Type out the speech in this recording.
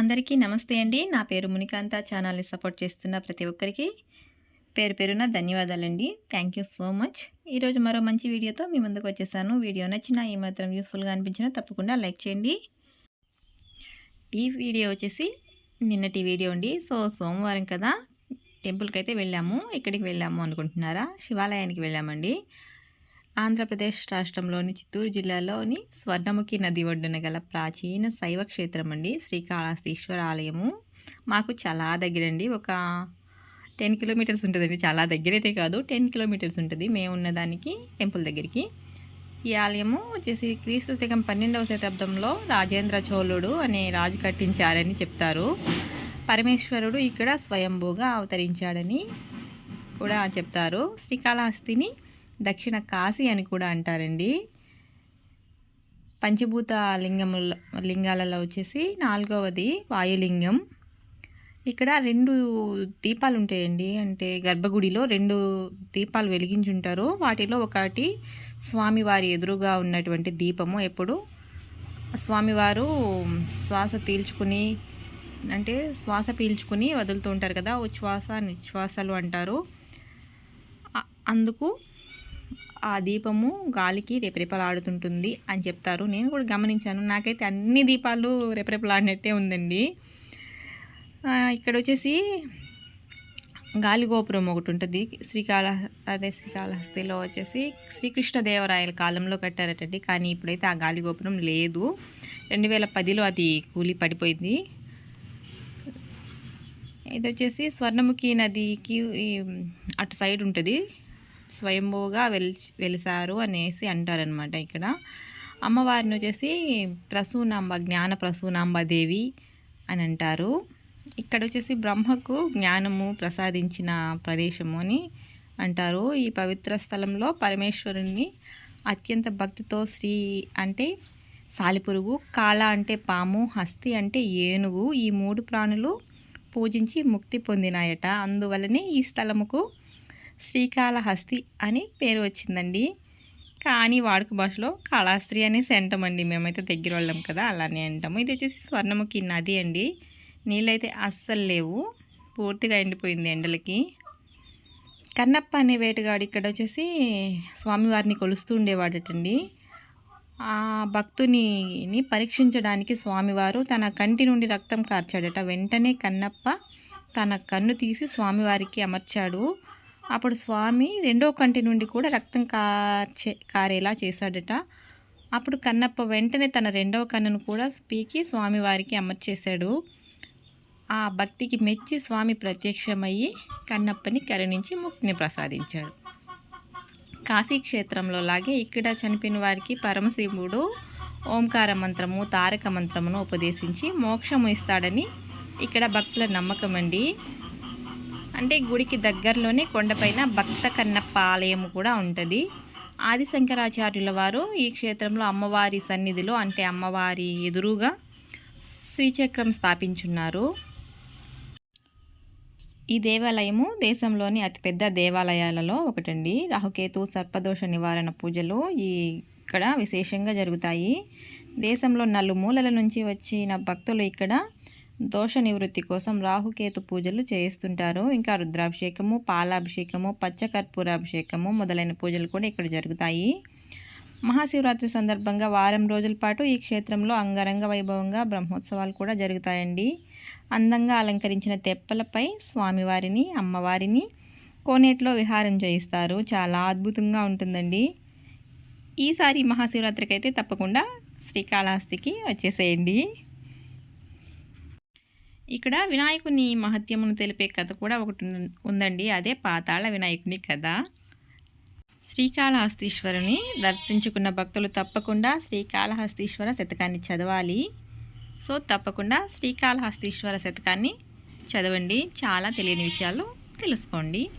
అందరికీ నమస్తే అండి. నా పేరు మునికాంత. ఛానల్ని సపోర్ట్ చేస్తున్న ప్రతి ఒక్కరికి పేరు పేరున ధన్యవాదాలండి. Thank you so much. ఈరోజు మరో మంచి వీడియోతో మీ ముందుకు వచ్చేసాను. వీడియో నచ్చిన ఏమాత్రం యూస్ఫుల్గా అనిపించినా తప్పకుండా లైక్ చేయండి. ఈ వీడియో వచ్చేసి నిన్నటి వీడియో అండి. సో సోమవారం కదా టెంపుల్కి అయితే వెళ్ళాము. ఎక్కడికి వెళ్ళాము అనుకుంటున్నారా? శివాలయానికి వెళ్ళామండి. ఆంధ్రప్రదేశ్ రాష్ట్రంలోని చిత్తూరు జిల్లాలోని స్వర్ణముఖి నది ఒడ్డున గల ప్రాచీన శైవ క్షేత్రం అండి. శ్రీకాళహస్తీశ్వర ఆలయము. మాకు చాలా దగ్గరండి. ఒక టెన్ కిలోమీటర్స్ ఉంటుందండి. చాలా దగ్గరైతే కాదు. టెన్ కిలోమీటర్స్ ఉంటుంది. మేము ఉన్నదానికి టెంపుల్ దగ్గరికి. ఈ ఆలయము వచ్చేసి క్రీస్తు శకం పన్నెండవ శతాబ్దంలో రాజేంద్ర చోళుడు అనే రాజు కట్టించారని చెప్తారు. పరమేశ్వరుడు ఇక్కడ స్వయంభూగా అవతరించాడని కూడా చెప్తారు. శ్రీకాళహస్తిని దక్షిణ కాశీ అని కూడా అంటారండి. పంచభూత లింగముల లింగాలలో వచ్చేసి నాలుగవది వాయులింగం. ఇక్కడ రెండు దీపాలు ఉంటాయండి. అంటే గర్భగుడిలో రెండు దీపాలు వెలిగించుంటారు వాటిలో ఒకటి స్వామివారి ఎదురుగా ఉన్నటువంటి దీపము. ఎప్పుడు? స్వామివారు శ్వాస పీల్చుకుని అంటే శ్వాస పీల్చుకుని వదులుతూ ఉంటారు కదా ఉచ్ఛ్వాస నిశ్వాసాలు అంటారు. అందుకు ఆ దీపము గాలికి రెపరెపలాడుతుంటుంది అని చెప్తారు. నేను కూడా గమనించాను. నాకైతే అన్ని దీపాలు రెపరెపలాడినట్టే ఉందండి. ఇక్కడ వచ్చేసి గాలి గోపురం ఒకటి ఉంటుంది. శ్రీకాళ అదే శ్రీకాళహస్తిలో వచ్చేసి శ్రీకృష్ణదేవరాయల కాలంలో కట్టారటండి. కానీ ఇప్పుడైతే ఆ గాలి గోపురం లేదు. రెండు వేల పదిలో అది కూలి పడిపోయింది. ఇది వచ్చేసి స్వర్ణముఖి నదికి అటు సైడ్ ఉంటుంది. స్వయంభూగా వెల్ వెలిసారు అనేసి అంటారనమాట ఇక్కడ. అమ్మవారిని వచ్చేసి ప్రసూనాంబ జ్ఞాన ప్రసూనాంబ దేవి అని అంటారు. ఇక్కడ వచ్చేసి బ్రహ్మకు జ్ఞానము ప్రసాదించిన ప్రదేశము అని అంటారు. ఈ పవిత్ర స్థలంలో పరమేశ్వరుణ్ణి అత్యంత భక్తితో శ్రీ అంటే సాలిపురుగు కాళ అంటే పాము హస్తి అంటే ఏనుగు ఈ మూడు ప్రాణులు పూజించి ముక్తి పొందినాయట. అందువలనే ఈ స్థలముకు శ్రీకాళహస్తి అని పేరు వచ్చిందండి. కానీ వాడుక భాషలో కాళాస్త్రి అనేసి అంటామండి మేమైతే దగ్గర వాళ్ళం కదా అలానే అంటాము. ఇది వచ్చేసి స్వర్ణముఖి నది అండి. నీళ్ళైతే అస్సలు లేవు. పూర్తిగా ఎండిపోయింది ఎండలకి. కన్నప్ప అనే వేటగాడు ఇక్కడ వచ్చేసి స్వామివారిని కొలుస్తూ ఉండేవాడటండి. ఆ భక్తుని పరీక్షించడానికి స్వామివారు తన కంటి నుండి రక్తం కార్చాడట. వెంటనే కన్నప్ప తన కన్ను తీసి స్వామివారికి అమర్చాడు. అప్పుడు స్వామి రెండో కంటి నుండి కూడా రక్తం కార్చే కారేలా చేశాడట. అప్పుడు కన్నప్ప వెంటనే తన రెండవ కన్నును కూడా పీకి స్వామివారికి అమర్చేశాడు. ఆ భక్తికి మెచ్చి స్వామి ప్రత్యక్షమయ్యి కన్నప్పని కరుణించి ముక్తిని ప్రసాదించాడు. కాశీ క్షేత్రంలో లాగే ఇక్కడ చనిపోయిన వారికి పరమశివుడు ఓంకార మంత్రము తారక మంత్రమును ఉపదేశించి మోక్షము ఇస్తాడని ఇక్కడ భక్తుల నమ్మకం అండి అంటే గుడికి దగ్గరలోనే కొండపైన భక్త కన్నప్ప ఆలయం కూడా ఉంటుంది. ఆది శంకరాచార్యుల వారు ఈ క్షేత్రంలో అమ్మవారి సన్నిధిలో అంటే అమ్మవారి ఎదురుగా శ్రీచక్రం స్థాపించున్నారు. ఈ దేవాలయము దేశంలోని అతిపెద్ద దేవాలయాలలో ఒకటండి. రాహుకేతు సర్పదోష నివారణ పూజలు ఈ ఇక్కడ విశేషంగా జరుగుతాయి. దేశంలో నలుమూలల నుంచి వచ్చిన భక్తులు ఇక్కడ దోష నివృత్తి కోసం రాహుకేతు పూజలు చేయిస్తుంటారు. ఇంకా రుద్రాభిషేకము పాలాభిషేకము పచ్చకర్పూరాభిషేకము మొదలైన పూజలు కూడా ఇక్కడ జరుగుతాయి. మహాశివరాత్రి సందర్భంగా వారం రోజుల పాటు ఈ క్షేత్రంలో అంగరంగ వైభవంగా బ్రహ్మోత్సవాలు కూడా జరుగుతాయండి. అందంగా అలంకరించిన తెప్పలపై స్వామివారిని అమ్మవారిని కోనేట్లో విహారం చేయిస్తారు. చాలా అద్భుతంగా ఉంటుందండి. ఈసారి మహాశివరాత్రికి అయితే తప్పకుండా శ్రీకాళహస్తికి వచ్చేసేయండి. ఇక్కడ వినాయకుని మహత్యమును తెలిపే కథ కూడా ఒకటి ఉందండి. అదే పాతాళ వినాయకుని కథ. శ్రీకాళహస్తీశ్వరుని దర్శించుకున్న భక్తులు తప్పకుండా శ్రీకాళహస్తీశ్వర శతకాన్ని చదవాలి. సో తప్పకుండా శ్రీకాళహస్తీశ్వర శతకాన్ని చదవండి. చాలా తెలియని విషయాలు తెలుసుకోండి.